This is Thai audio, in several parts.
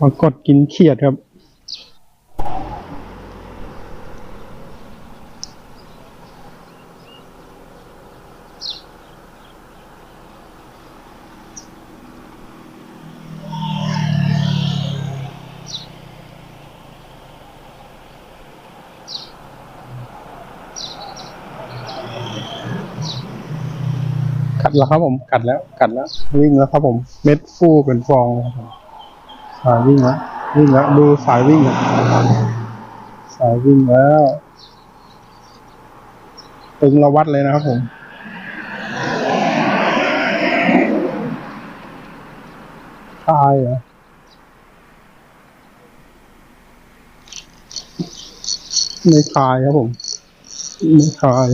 ปรากฏกินเขียดครับ กัดแล้วครับผม กัดแล้ว กัดแล้ว วิ่งแล้วครับผม เม็ดฟูเป็นฟองแล้วครับผม สายวิ่งแล้ววิ่งแล้วดูสายวิ่งแล้วสายวิ่งแล้วตึงระวัดเลยนะครับผมคายเหรอไม่คายครับผม ไม่คาย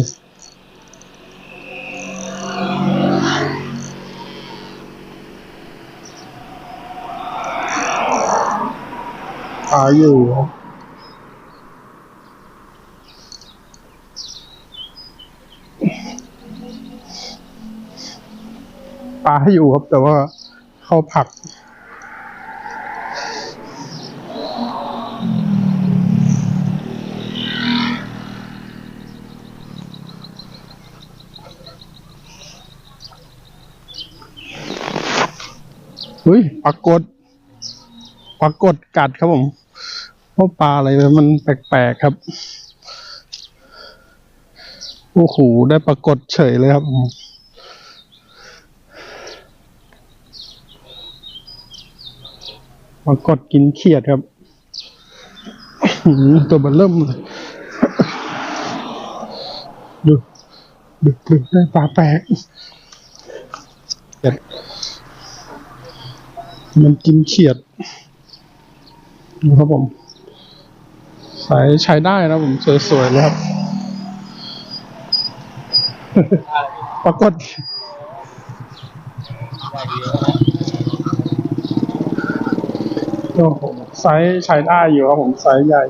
ขายอยู่ครับปลาอยู่ครับ แต่ว่าเข้าผัก เฮ้ยปรากฏปรากฏกัดครับผม เพราะปลาอะไรมันแปลกๆครับ โอ้โห ได้ปรากฏเฉยเลยครับมปรากฏกินเขียดครับอื้อหือตัวมันเริ่มเลยดูดูดูได้ปลาแปลกเขียดมันกินเขียด ดูครับผมสายใช้ได้นะผมสวยๆเลยครับ ปรากฏโอ้โหไซส์ใช้ได้อยู่ครับผมไซส์ใหญ่